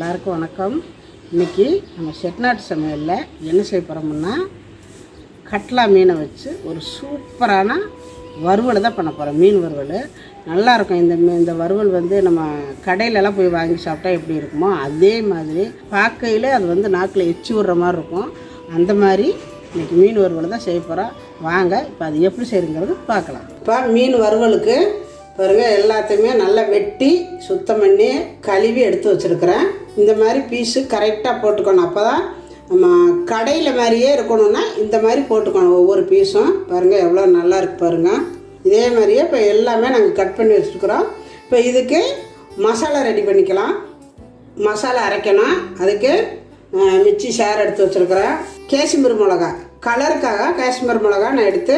வணக்கம். இன்னைக்கு நம்ம செட்நாட்டு சமையலில் என்ன செய்ய போகிறோம்னா கட்லா மீனை வச்சு ஒரு சூப்பரான வறுவல் தான் பண்ண போகிறோம் மீன் வறுவல். நல்லாயிருக்கும் இந்த இந்த வறுவல் வந்து நம்ம கடையிலலாம் போய் வாங்கி சாப்பிட்டா எப்படி இருக்குமோ அதே மாதிரி பார்க்கையிலே அது வந்து நாக்கில் எச்சு விடுற மாதிரி இருக்கும். அந்த மாதிரி இன்றைக்கி மீன் வறுவல் தான் செய்ய போகிறோம் வாங்க இப்போ அது எப்படி செய்யுங்கிறது பார்க்கலாம். இப்போ மீன் வறுவலுக்கு பாருங்கள் எல்லாத்தையுமே நல்லா வெட்டி சுத்தம் பண்ணி கழுவி எடுத்து வச்சுருக்கிறேன். இந்த மாதிரி பீஸு கரெக்டாக போட்டுக்கணும். அப்போ தான் நம்ம கடையில் மாதிரியே இருக்கணும்னா இந்த மாதிரி போட்டுக்கணும் ஒவ்வொரு பீஸும் பாருங்கள் எவ்வளோ நல்லா இருக்கு பாருங்கள் இதே மாதிரியே இப்போ எல்லாமே நாங்கள் கட் பண்ணி வச்சுருக்குறோம். இப்போ இதுக்கு மசாலா ரெடி பண்ணிக்கலாம். மசாலா அரைக்கணும். அதுக்கு மிச்சி சேர் எடுத்து வச்சுருக்குறேன். காஷ்மீர் மிளகா கலருக்காக காஷ்மீர் மிளகா நான் எடுத்து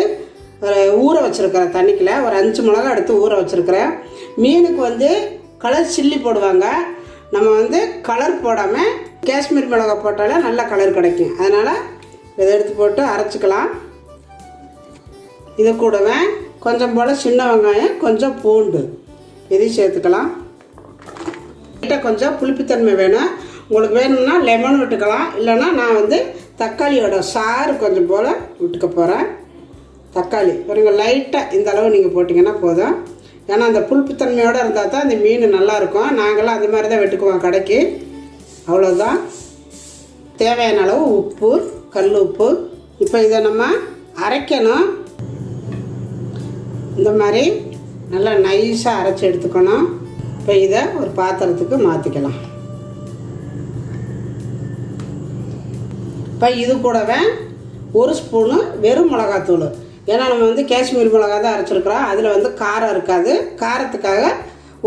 ஒரு ஊற வச்சுருக்கிறேன் தண்ணிக்கில் ஒரு அஞ்சு மிளகா எடுத்து ஊற வச்சுருக்கிறேன். மீனுக்கு வந்து கலர் சில்லி போடுவாங்க. நம்ம வந்து கலர் போடாமல் காஷ்மீர் மிளகா போட்டாலே நல்ல கலர் கிடைக்கும். அதனால் இதை எடுத்து போட்டு அரைச்சிக்கலாம். இது கூடவே கொஞ்சம் போல் சின்ன வெங்காயம் கொஞ்சம் பூண்டு இதையும் சேர்த்துக்கலாம். கிட்ட கொஞ்சம் புளிப்புத்தன்மை வேணும். உங்களுக்கு வேணும்னா லெமன் விட்டுக்கலாம். இல்லைன்னா நான் வந்து தக்காளியோட சாறு கொஞ்சம் போல் விட்டுக்க போகிறேன் தக்காளி ஒரு லைட்டாக இந்த அளவு நீங்கள் போட்டிங்கன்னா போதும். ஏன்னா அந்த புல்புத்தன்மையோடு இருந்தால் தான் அந்த மீன் நல்லாயிருக்கும். நாங்களாம் அந்த மாதிரி தான் வெட்டுக்குவோம் கடைக்கு. அவ்வளோதான் தேவையான அளவு உப்பு கல் உப்பு. இப்போ இதை நம்ம அரைக்கணும். இந்த மாதிரி நல்லா நைஸாக அரைச்சி எடுத்துக்கணும். இப்போ இதை ஒரு பாத்திரத்துக்கு மாற்றிக்கலாம் இப்போ இது கூடவே ஒரு ஸ்பூனு வெறும் மிளகாத்தூள். ஏன்னா நம்ம வந்து காஷ்மீர் மிளகா தான் அரைச்சிருக்கிறோம். அதில் வந்து காரம் இருக்காது. காரத்துக்காக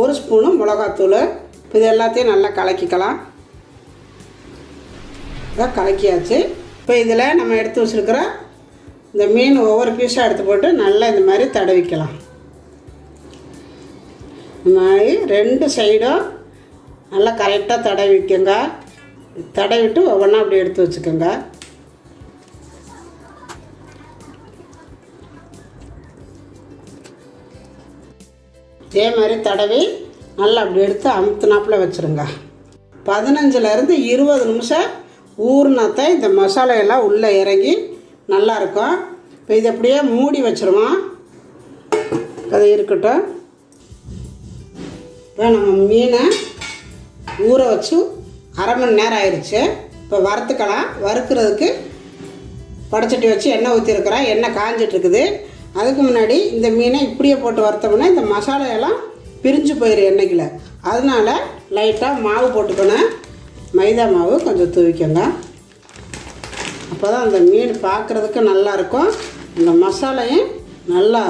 ஒரு ஸ்பூனு மிளகாத்தூள். இப்போ இது எல்லாத்தையும் நல்லா கலக்கிக்கலாம். இதான் கலக்கியாச்சு. இப்போ இதில் நம்ம எடுத்து வச்சுருக்கிற இந்த மீன் ஒவ்வொரு பீஸாக எடுத்து போட்டு நல்லா இந்த மாதிரி தடவிக்கலாம். இந்த மாதிரி ரெண்டு சைடும் நல்லா கரெக்டாக தடவிக்கங்க. தடவிட்டு ஒவ்வொன்றா அப்படி எடுத்து வச்சுக்கோங்க. இதே மாதிரி தடவி நல்லா அப்படி எடுத்து அமுத்துனாப்பில் வச்சுருங்க. பதினஞ்சுலேருந்து இருபது நிமிஷம் ஊறினாத்தான் இந்த மசாலையெல்லாம் உள்ளே இறங்கி நல்லாயிருக்கும் இப்போ இது அப்படியே மூடி வச்சுருவோம். அது இருக்கட்டும். இப்போ நம்ம மீனை ஊற வச்சு அரை மணி நேரம் ஆயிடுச்சு. இப்போ வறுத்துக்கலாம். வறுக்கிறதுக்கு படைச்சட்டி வச்சு எண்ணெய் ஊற்றிருக்கிறேன் எண்ணெய் காஞ்சிட்ருக்குது இருக்குது. அதுக்கு முன்னாடி இந்த மீனை இப்படியே போட்டு வறுத்தோம்னா இந்த மசாலையெல்லாம் பிரிஞ்சு போயிடும் எண்ணெய்க்குள்ள அதனால லைட்டாக மாவு போட்டுக்கணும் மைதா மாவு கொஞ்சம் தூவிக்கோங்க. அப்போ தான் அந்த மீன் பார்க்குறதுக்கு நல்லாயிருக்கும் இந்த மசாலையும் நல்லா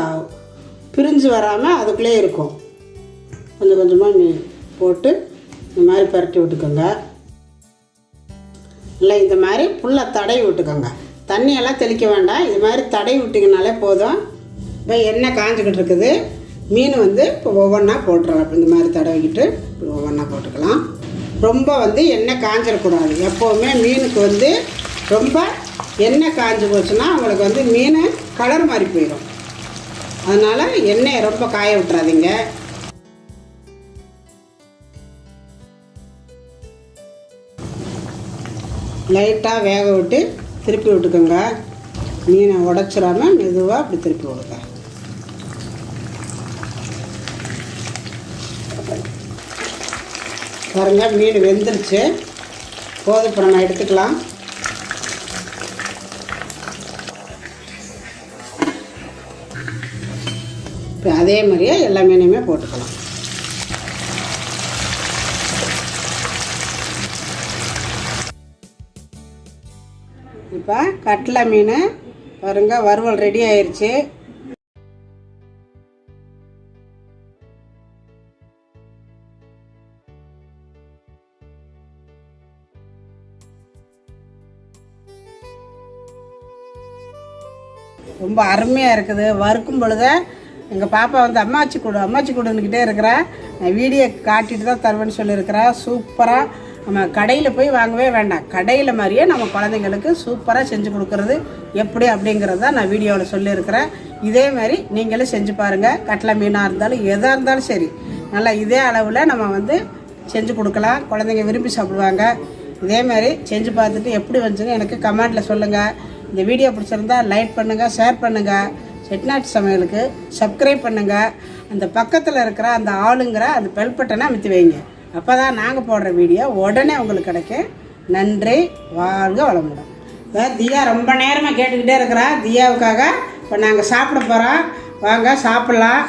பிரிஞ்சு வராமல் அதுக்குள்ளே இருக்கும். கொஞ்சம் கொஞ்சமாக மீன் போட்டு இந்த மாதிரி பரட்டி விட்டுக்கோங்க. இல்லை இந்த மாதிரி புல்லை தடவி விட்டுக்கோங்க. தண்ணியெல்லாம் தெளிக்க வேண்டாம். இது மாதிரி தடவி விட்டிங்கனாலே போதும். இப்போ எண்ணெய் காஞ்சிக்கிட்டு இருக்குது மீன் வந்து இப்போ ஒவ்வொன்றா போட்டுறலாம் இந்த மாதிரி தடவிக்கிட்டு இப்படி ஒவ்வொன்றா போட்டுக்கலாம். ரொம்ப வந்து எண்ணெய் காஞ்சிடக்கூடாது. எப்போவுமே மீனுக்கு வந்து ரொம்ப எண்ணெய் காஞ்சி போச்சுன்னா அவங்களுக்கு வந்து மீன் கலர் மாதிரி போயிடும். அதனால் எண்ணெயை ரொம்ப காய விட்டுறாதீங்க. லைட்டாக வேக விட்டு திருப்பி விட்டுக்கோங்க. மீனை உடச்சிடாம மெதுவாக அப்படி திருப்பி விடுங்க. பாருங்க மீன் வெந்துருச்சு. போதும் இப்போ நம்ம எடுத்துக்கலாம். இப்போ அதே மாதிரியே எல்லா மீனையுமே போட்டுக்கலாம். இப்போ கட்டில மீன் பாருங்க வறுவல் ரெடி ஆயிடுச்சு ரொம்ப அருமையாக இருக்குது. வறுக்கும் பொழுது எங்கள் பாப்பா வந்து அம்மாச்சி கொடு அம்மாச்சி கூடுன்னுக்கிட்டே இருக்கிறா. நான் வீடியோ காட்டிட்டு தான் தருவேன்னு சொல்லியிருக்கிறா. சூப்பராக நம்ம கடையில் போய் வாங்கவே வேண்டாம். கடையில் மாதிரியே நம்ம குழந்தைங்களுக்கு சூப்பராக செஞ்சு கொடுக்கறது. எப்படி அப்படிங்கிறது தான் நான் வீடியோவில் சொல்லியிருக்கிறேன். இதே மாதிரி நீங்களும் செஞ்சு பாருங்கள் கட்லை மீனாக இருந்தாலும் எதாக இருந்தாலும் சரி நல்லா இதே அளவில் நம்ம வந்து செஞ்சு கொடுக்கலாம். குழந்தைங்க விரும்பி சாப்பிடுவாங்க. இதே மாதிரி செஞ்சு பார்த்துட்டு எப்படி வந்துச்சுன்னு எனக்கு கமெண்ட்டில் சொல்லுங்கள் இந்த வீடியோ பிடிச்சிருந்தா லைக் பண்ணுங்கள் ஷேர் பண்ணுங்கள் செட்நாட்டு சமையலுக்கு சப்ஸ்கிரைப் பண்ணுங்கள் அந்த பக்கத்தில் இருக்கிற அந்த ஆளுங்கிற அந்த பெல் பட்டனை அமைத்து வைங்க. அப்போ தான் நாங்கள் போடுற வீடியோ உடனே உங்களுக்கு கிடைக்கும். நன்றி வாழ்க வளமுடன். தியா ரொம்ப நேரமாக கேட்டுக்கிட்டே இருக்கிறா. தியாவுக்காக இப்போ நாங்கள் சாப்பிட போகிறோம் வாங்க சாப்பிட்லாம்.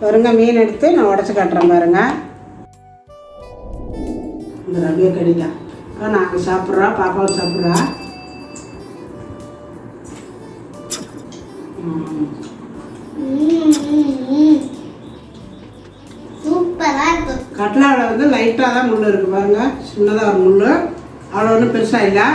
பாருங்க மீன் எடுத்து நான் உடச்சி காட்டுறேன் பாருங்க. இந்த ரவியை கடிதான் இப்போ நாங்கள் சாப்பிட்றோம் பாப்பாவும் சாப்பிட்றா. கட்லாவில் வந்து லைட்டாக தான் முள் இருக்குது பாருங்க. சின்னதாக ஒரு முள் அவ்வளோ ஒன்றும் பெருசாக இல்லை.